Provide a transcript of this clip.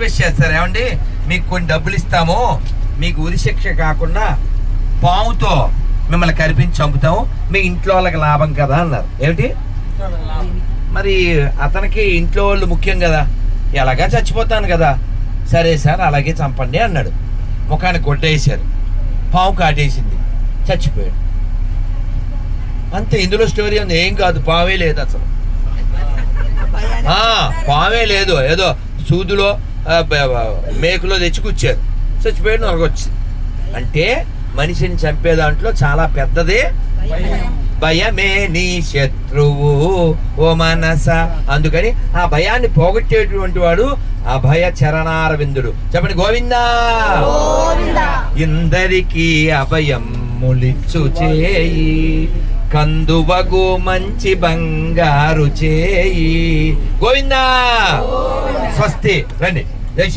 Request చేస్తారు. ఏమండి? మీకు కొన్ని డబ్బులు ఇస్తాము. మీకు ఉరి శిక్ష కాకుండా పాముతో మిమ్మల్ని కరిపించి చంపుతాము. మీ ఇంట్లో వాళ్ళకి లాభం కదా అన్నారు. ఏమిటి? మరి అతనికి ఇంట్లో వాళ్ళు ముఖ్యం కదా. ఎలాగా చచ్చిపోతాను కదా. సరే సార్ అలాగే చంపండి అన్నాడు. ముఖానికి కొట్టేశారు. పాము కాటేసింది. చచ్చిపోయాడు. అంతే ఇందులో స్టోరీ ఉంది. ఏం కాదు పావే లేదు అసలు. పావే లేదు. ఏదో సూదులో మేకులో తెచ్చి కూర్చారు చచ్చిపోయాడు నరగొచ్చింది. అంటే మనిషిని చంపే దాంట్లో చాలా పెద్దదే భయమే నీ శత్రువు ఓ మనస. అందుకని ఆ భయాన్ని పోగొట్టేటువంటి వాడు అభయ చరణారవిందుడు. చెప్పండి గోవిందా. ఇందరికీ అభయం ములిచ్చు చేయి కందువగు మంచి బంగారు చేయి. గోవిందా. Partez, venez.